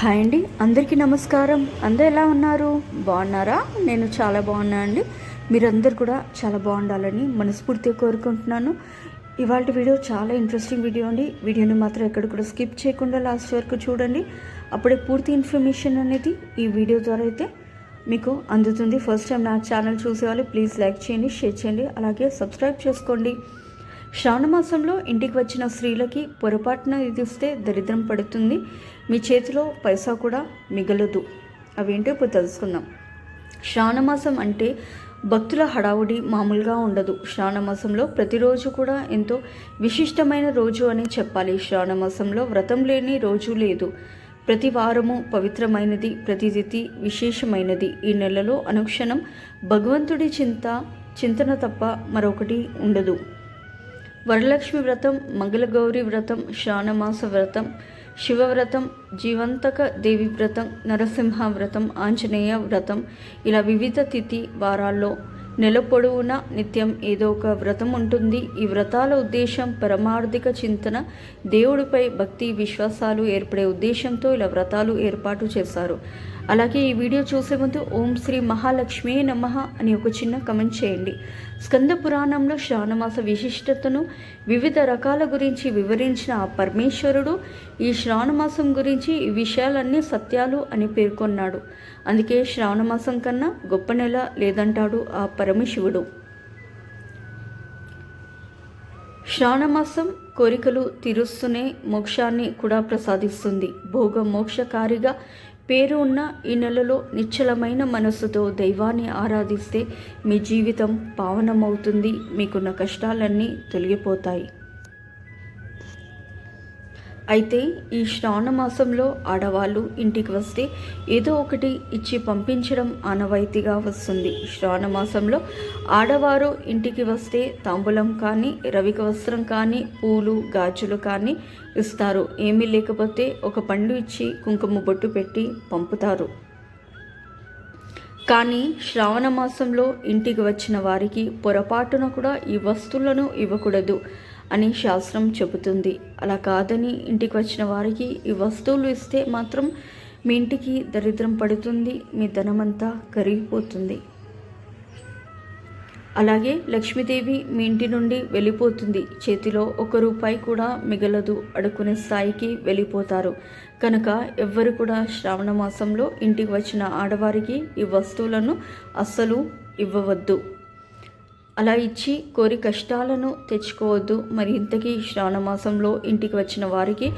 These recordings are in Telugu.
హాయ్ అండి అందరికీ నమస్కారం. అందరు ఎలా ఉన్నారు? బాగున్నారా? నేను చాలా బాగున్నా అండి. మీరందరూ కూడా చాలా బాగుండాలని మనస్ఫూర్తిగా కోరుకుంటున్నాను. ఇవాళ వీడియో చాలా ఇంట్రెస్టింగ్ వీడియో అండి. వీడియోని మాత్రం ఎక్కడ కూడా స్కిప్ చేయకుండా లాస్ట్ వరకు చూడండి. అప్పుడే పూర్తి ఇన్ఫర్మేషన్ అనేది ఈ వీడియో ద్వారా అయితే మీకు అందుతుంది. ఫస్ట్ టైం నా ఛానల్ చూసేవాళ్ళు ప్లీజ్ లైక్ చేయండి షేర్ చేయండి. అలాగే సబ్స్క్రైబ్ చేసుకోండి. శ్రావణమాసంలో ఇంటికి వచ్చిన స్త్రీలకి పొరపాటున ఇదిస్తే దరిద్రం పడుతుంది. మీ చేతిలో పైసా కూడా మిగలదు. అవేంటో ఇప్పుడు తెలుసుకుందాం. శ్రావణమాసం అంటే భక్తుల హడావుడి మామూలుగా ఉండదు. శ్రావణమాసంలో ప్రతిరోజు కూడా ఎంతో విశిష్టమైన రోజు అని చెప్పాలి. శ్రావణమాసంలో వ్రతం లేని రోజు లేదు. ప్రతి వారము పవిత్రమైనది ప్రతి తిథి విశేషమైనది. ఈ నెలలో అనుక్షణం భగవంతుడి చింత చింతన తప్ప మరొకటి ఉండదు. వరలక్ష్మి వ్రతం మంగళగౌరి వ్రతం శ్రావణమాస వ్రతం శివవ్రతం జీవంతక దేవి వ్రతం నరసింహ వ్రతం ఆంజనేయ వ్రతం ఇలా వివిధ తిథి వారాల్లో నెల పొడవునా నిత్యం ఏదో ఒక వ్రతం ఉంటుంది. ఈ వ్రతాల ఉద్దేశం పరమార్థిక చింతన దేవుడిపై భక్తి విశ్వాసాలు ఏర్పడే ఉద్దేశంతో ఇలా వ్రతాలు ఏర్పాటు చేశారు. అలాగే ఈ వీడియో చూసే ముందు ఓం శ్రీ మహాలక్ష్మి నమ అని ఒక చిన్న కమెంట్ చేయండి. స్కంద పురాణంలో శ్రావణమాస విశిష్టతను వివిధ రకాల గురించి వివరించిన ఆ పరమేశ్వరుడు ఈ శ్రావణమాసం గురించి ఈ విషయాలన్నీ సత్యాలు అని పేర్కొన్నాడు. అందుకే శ్రావణమాసం కన్నా గొప్ప నెల లేదంటాడు ఆ పరమశివుడు. శ్రావణమాసం కోరికలు తీరుస్తూనే మోక్షాన్ని కూడా ప్రసాదిస్తుంది. భోగ మోక్షకారిగా పేరు ఉన్న ఈ నెలలో నిశ్చలమైన మనస్సుతో దైవాన్ని ఆరాధిస్తే మీ జీవితం పావనమవుతుంది. మీకున్న కష్టాలన్నీ తొలగిపోతాయి. అయితే ఈ శ్రావణ మాసంలో ఆడవాళ్ళు ఇంటికి వస్తే ఏదో ఒకటి ఇచ్చి పంపించడం ఆనవాయితీగా వస్తుంది. శ్రావణ మాసంలో ఆడవారు ఇంటికి వస్తే తాంబూలం కానీ రవిక వస్త్రం కానీ పూలు గాజులు కానీ ఇస్తారు. ఏమీ లేకపోతే ఒక పండు ఇచ్చి కుంకుమ బొట్టు పెట్టి పంపుతారు. కానీ శ్రావణ మాసంలో ఇంటికి వచ్చిన వారికి పొరపాటున కూడా ఈ వస్తువులను ఇవ్వకూడదు. అని శాస్త్రం చెబుతుంది. అలా కాదని ఇంటికి వచ్చిన వారికి ఈ వస్తువులు ఇస్తే మాత్రం మీ ఇంటికి దరిద్రం పడుతుంది మీ ధనమంతా కరిగిపోతుంది. అలాగే లక్ష్మీదేవి మీ ఇంటి నుండి వెళ్ళిపోతుంది. చేతిలో ఒక రూపాయి కూడా మిగలదు. అడుకునే స్థాయికి వెళ్ళిపోతారు. కనుక ఎవ్వరు కూడా శ్రావణ మాసంలో ఇంటికి వచ్చిన ఆడవారికి ఈ వస్తువులను అస్సలు ఇవ్వవద్దు. అలా ఇచ్చి కోరి కష్టాలను తెచ్చుకోవద్దు. మరి ఇంతకీ శ్రావణ మాసంలో ఇంటికి వచ్చిన వారికి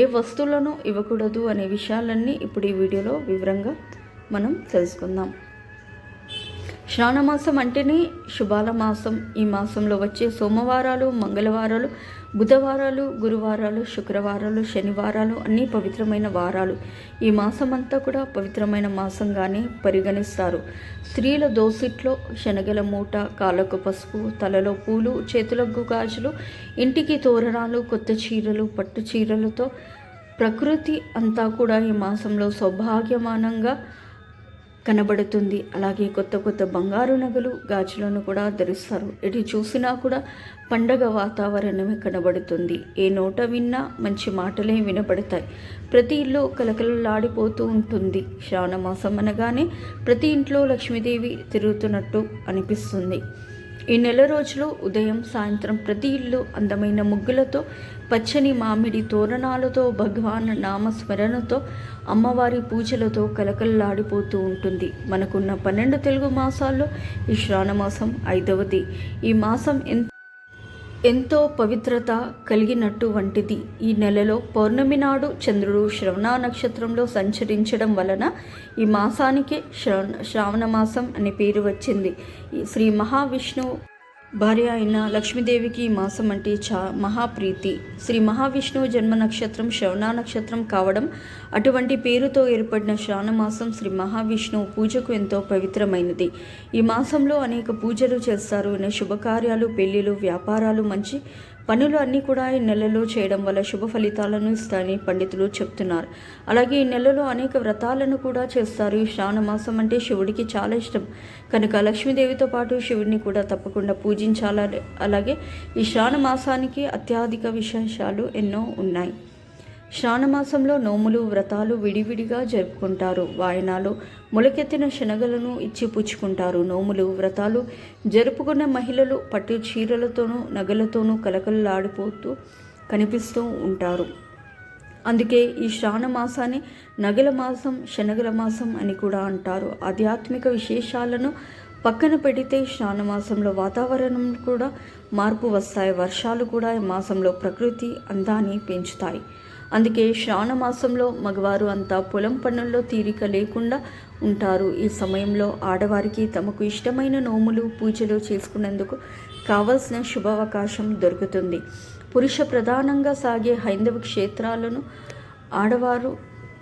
ఏ వస్తువులను ఇవ్వకూడదు అనే విషయాలన్నీ ఇప్పుడు ఈ వీడియోలో వివరంగా మనం తెలుసుకుందాం. శ్రావణమాసం అంటేనే శుభాల మాసం ఈ మాసంలో వచ్చే సోమవారాలు మంగళవారాలు బుధవారాలు గురువారాలు శుక్రవారాలు శనివారాలు అన్నీ పవిత్రమైన వారాలు. ఈ మాసం అంతా కూడా పవిత్రమైన మాసంగానే పరిగణిస్తారు. స్త్రీల దోసిట్లో శనగల మూట కాళ్ళకు పసుపు తలలో పూలు చేతులకు గాజులు ఇంటికి తోరణాలు కొత్త చీరలు పట్టు చీరలతో ప్రకృతి అంతా కూడా ఈ మాసంలో సౌభాగ్యమానంగా కనబడుతుంది. అలాగే కొత్త కొత్త బంగారు నగలు గాజులను కూడా ధరిస్తారు. ఎటు చూసినా కూడా పండగ వాతావరణమే కనబడుతుంది. ఏ నోట విన్నా మంచి మాటలే వినబడతాయి. ప్రతి ఇల్లు కలకలలాడిపోతూ ఉంటుంది. శ్రావణమాసం అనగానే ప్రతి ఇంట్లో లక్ష్మీదేవి తిరుగుతున్నట్టు అనిపిస్తుంది. ఈ నెల రోజులు ఉదయం సాయంత్రం ప్రతి ఇల్లు అందమైన ముగ్గులతో పచ్చని మామిడి తోరణాలతో భగవాన్ నామస్మరణతో అమ్మవారి పూజలతో కలకల్లాడిపోతూ ఉంటుంది. మనకున్న పన్నెండు తెలుగు మాసాల్లో ఈ శ్రావణమాసం ఐదవది. ఈ మాసం ఎంత ఎంతో పవిత్రత కలిగినట్టు వంటిది. ఈ నెలలో పౌర్ణమి నాడు చంద్రుడు శ్రవణ నక్షత్రంలో సంచరించడం వలన ఈ మాసానికి శ్రవణ శ్రావణ మాసం అనే పేరు వచ్చింది. ఈ శ్రీ మహావిష్ణువు భార్య అయిన లక్ష్మీదేవికి ఈ మాసం అంటే చా మహాప్రీతి. శ్రీ మహావిష్ణువు జన్మ నక్షత్రం శ్రవణ నక్షత్రం కావడం అటువంటి పేరుతో ఏర్పడిన శ్రావణ మాసం శ్రీ మహావిష్ణువు పూజకు ఎంతో పవిత్రమైనది. ఈ మాసంలో అనేక పూజలు చేస్తారు. శుభకార్యాలు పెళ్ళిలు వ్యాపారాలు మంచి పనులు అన్నీ కూడా ఈ నెలలో చేయడం వల్ల శుభ ఫలితాలను ఇస్తాయని పండితులు చెప్తున్నారు. అలాగే ఈ నెలలో అనేక వ్రతాలను కూడా చేస్తారు. ఈ శ్రావణ మాసం అంటే శివుడికి చాలా ఇష్టం. కనుక లక్ష్మీదేవితో పాటు శివుడిని కూడా తప్పకుండా పూజించాలి? అలాగే ఈ శ్రావణ మాసానికి అత్యధిక విశేషాలు ఎన్నో ఉన్నాయి. శ్రావణమాసంలో నోములు వ్రతాలు విడివిడిగా జరుపుకుంటారు. వాయనాలు మొలకెత్తిన శనగలను ఇచ్చి పుచ్చుకుంటారు. నోములు వ్రతాలు జరుపుకున్న మహిళలు పట్టు చీరలతోనూ నగలతోనూ కలకలలాడిపోతూ కనిపిస్తూ ఉంటారు. అందుకే ఈ శ్రావణ మాసాన్ని నగల మాసం శనగల మాసం అని కూడా అంటారు. ఆధ్యాత్మిక విశేషాలను పక్కన పెడితే శ్రావణ మాసంలో వాతావరణం కూడా మార్పు వస్తాయి. వర్షాలు కూడా ఈ మాసంలో ప్రకృతి అందాన్ని పెంచుతాయి. అందుకే శ్రావణ మాసంలో మగవారు అంతా పొలం పనుల్లో తీరిక లేకుండా ఉంటారు. ఈ సమయంలో ఆడవారికి తమకు ఇష్టమైన నోములు పూజలు చేసుకునేందుకు కావలసిన శుభావకాశం దొరుకుతుంది. పురుష ప్రధానంగా సాగే హైందవ క్షేత్రాలను ఆడవారు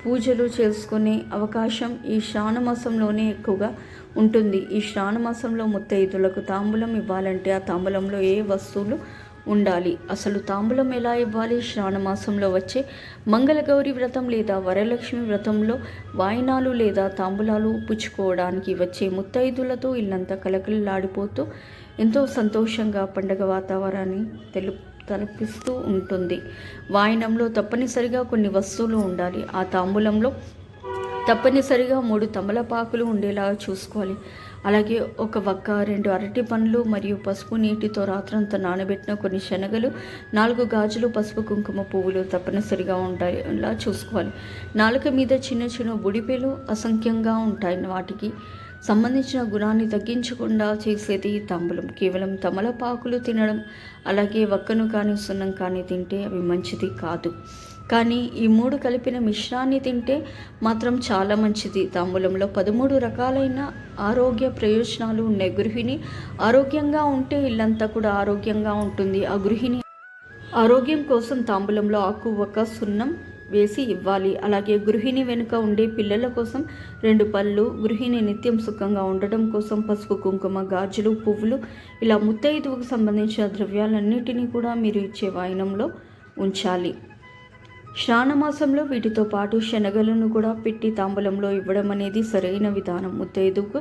పూజలు చేసుకునే అవకాశం ఈ శ్రావణ మాసంలోనే ఎక్కువగా ఉంటుంది. ఈ శ్రావణ మాసంలో ముత్తైదులకు తాంబూలం ఇవ్వాలంటే ఆ తాంబూలంలో ఏ వస్తువులు ఉండాలి. అసలు తాంబూలం ఎలా ఇవ్వాలి? శ్రావణమాసంలో వచ్చే మంగళగౌరి వ్రతం లేదా వరలక్ష్మి వ్రతంలో వాయినాలు లేదా తాంబూలాలు పుచ్చుకోవడానికి వచ్చే ముత్తైదులతో ఇల్లంతా కలకలలాడిపోతూ ఎంతో సంతోషంగా పండగ వాతావరణాన్ని తెలు తలపిస్తూ ఉంటుంది. వాయినంలో తప్పనిసరిగా కొన్ని వస్తువులు ఉండాలి. ఆ తాంబూలంలో తప్పనిసరిగా మూడు తమలపాకులు ఉండేలా చూసుకోవాలి. అలాగే ఒక వక్క రెండు అరటి పండ్లు మరియు పసుపు నీటితో రాత్రంతా నానబెట్టిన కొన్ని శనగలు నాలుగు గాజులు పసుపు కుంకుమ పువ్వులు తప్పనిసరిగా ఉంటాయిలా చూసుకోవాలి. నాలుక మీద చిన్న చిన్న బుడిపెలు అసంఖ్యంగా ఉంటాయి. వాటికి సంబంధించిన గుణాన్ని తగ్గించకుండా చేసేది తంబలం. కేవలం తమలపాకులు తినడం అలాగే వక్కను కానీ సున్నం కానీ తింటే అవి మంచిది కాదు. కానీ ఈ మూడు కలిపిన మిశ్రాన్ని తింటే మాత్రం చాలా మంచిది. తాంబూలంలో పదమూడు రకాలైన ఆరోగ్య ప్రయోజనాలు ఉన్నాయి గృహిణి ఆరోగ్యంగా ఉంటే ఇల్లంతా కూడా ఆరోగ్యంగా ఉంటుంది. ఆ గృహిణి ఆరోగ్యం కోసం తాంబూలంలో ఆకు ఒక సున్నం వేసి ఇవ్వాలి. అలాగే గృహిణి వెనుక ఉండే పిల్లల కోసం రెండు పళ్ళు గృహిణి నిత్యం సుఖంగా ఉండడం కోసం పసుపు కుంకుమ గాజులు పువ్వులు ఇలా ముత్తైదువుకు సంబంధించిన ద్రవ్యాలన్నిటినీ కూడా మీరు ఇచ్చే వాయనంలో ఉంచాలి. శ్రావణమాసంలో వీటితో పాటు శనగలను కూడా పెట్టి తాంబూలంలో ఇవ్వడం అనేది సరైన విధానం. ముత్తైదుకు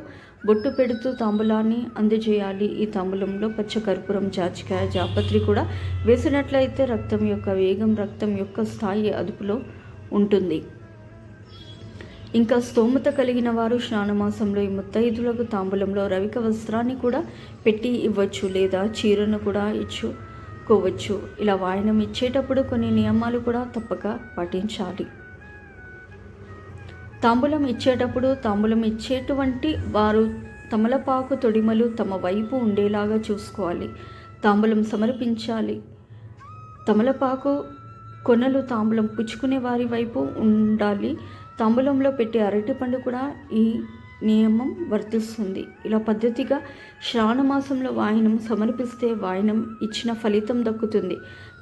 బొట్టు పెడుతూ తాంబూలాన్ని అందజేయాలి. ఈ తాంబూలంలో పచ్చకర్పూరం జాజికాయ జాపత్రి కూడా వేసినట్లయితే రక్తం యొక్క వేగం రక్తం యొక్క స్థాయి అదుపులో ఉంటుంది. ఇంకా స్తోమత కలిగిన వారు శ్రావణమాసంలో ఈ ముత్తైదులకు తాంబూలంలో రవిక వస్త్రాన్ని కూడా పెట్టి ఇవ్వచ్చు లేదా చీరను కూడా ఇచ్చు. కోవచ్చు ఇలా వాయనం ఇచ్చేటప్పుడు కొన్ని నియమాలు కూడా తప్పక పాటించాలి. తాంబూలం ఇచ్చేటప్పుడు తాంబూలం ఇచ్చేటువంటి వారు తమలపాకు తొడిమలు తమ వైపు ఉండేలాగా చూసుకోవాలి. తాంబూలం సమర్పించాలి. తమలపాకు కొనలు తాంబూలం పుచ్చుకునే వారి వైపు ఉండాలి. తాంబూలంలో పెట్టే అరటిపండు కూడా ఈ నియమం వర్తిస్తుంది. ఇలా పద్ధతిగా శ్రావణ మాసంలో వాయనం సమర్పిస్తే వాయనం ఇచ్చిన ఫలితం దక్కుతుంది.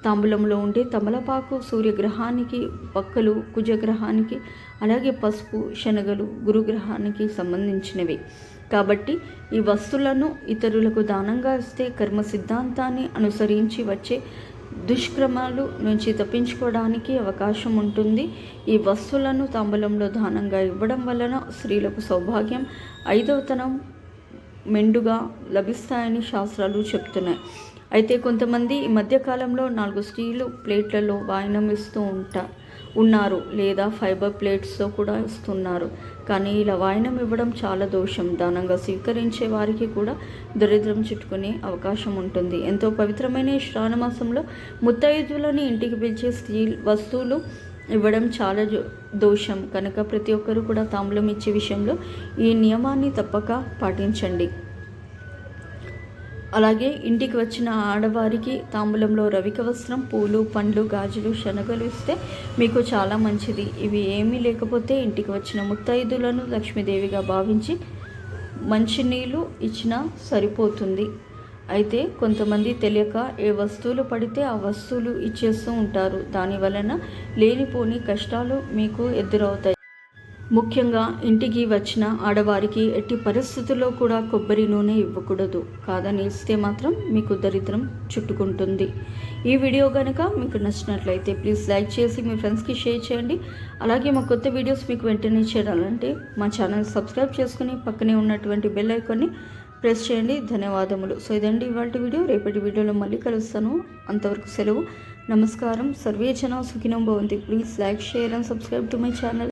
తాంబూలంలో ఉండే తమలపాకు సూర్యగ్రహానికి పక్కలు కుజగ్రహానికి అలాగే పసుపు శనగలు గురుగ్రహానికి సంబంధించినవి. కాబట్టి ఈ వస్తువులను ఇతరులకు దానంగా ఇస్తే కర్మ సిద్ధాంతాన్ని అనుసరించి వచ్చే దుష్క్రమాలు నుంచి తప్పించుకోవడానికి అవకాశం ఉంటుంది. ఈ వస్తువులను తాంబూలంలో దానంగా ఇవ్వడం వలన స్త్రీలకు సౌభాగ్యం ఐదవతనం మెండుగా లభిస్తాయని శాస్త్రాలు చెప్తున్నాయి. అయితే కొంతమంది ఈ మధ్యకాలంలో నాలుగు స్త్రీలు ప్లేట్లలో వాయనం ఇస్తూ ఉంటారు. ఉన్నారు లేదా ఫైబర్ ప్లేట్స్తో కూడా ఇస్తున్నారు కానీ ఇలా వాయనం ఇవ్వడం చాలా దోషం. దానంగా స్వీకరించే వారికి కూడా దరిద్రం చుట్టుకునే అవకాశం ఉంటుంది. ఎంతో పవిత్రమైన శ్రావణ శ్రావణమాసంలో ముత్తైదులని ఇంటికి పిలిచే స్టీల్ వస్తువులు ఇవ్వడం చాలా దోషం. కనుక ప్రతి ఒక్కరూ కూడా తాంబూలం ఇచ్చే విషయంలో ఈ నియమాన్ని తప్పక పాటించండి. అలాగే ఇంటికి వచ్చిన ఆడవారికి తాంబూలంలో రవిక వస్త్రం పూలు పండ్లు గాజులు శనగలు ఇస్తే మీకు చాలా మంచిది. ఇవి ఏమీ లేకపోతే ఇంటికి వచ్చిన ముత్తైదులను లక్ష్మీదేవిగా భావించి మంచినీళ్ళు ఇచ్చినా సరిపోతుంది. అయితే కొంతమంది తెలియక ఏ వస్తువులు పడితే ఆ వస్తువులు ఇచ్చేస్తూ ఉంటారు. దాని వలన లేనిపోని కష్టాలు మీకు ఎదురవుతాయి. ముఖ్యంగా ఇంటికి వచ్చిన ఆడవారికి ఎట్టి పరిస్థితుల్లో కూడా కొబ్బరి నూనె ఇవ్వకూడదు. కాదని ఇస్తే మాత్రం మీకు దరిద్రం చుట్టుకుంటుంది. ఈ వీడియో కనుక మీకు నచ్చినట్లయితే ప్లీజ్ లైక్ చేసి మీ ఫ్రెండ్స్కి షేర్ చేయండి. అలాగే మా కొత్త వీడియోస్ మీకు వెంటనే చేయాలంటే మా ఛానల్ సబ్స్క్రైబ్ చేసుకుని పక్కనే ఉన్నటువంటి బెల్ ఐకాన్ని ప్రెస్ చేయండి. ధన్యవాదములు. సో ఇదండి ఇవాళ వీడియో. రేపటి వీడియోలో మళ్ళీ కలుస్తాను. అంతవరకు సెలవు. నమస్కారం. సర్వే జన సుఖినం భవంతి. Please like share and subscribe to my channel.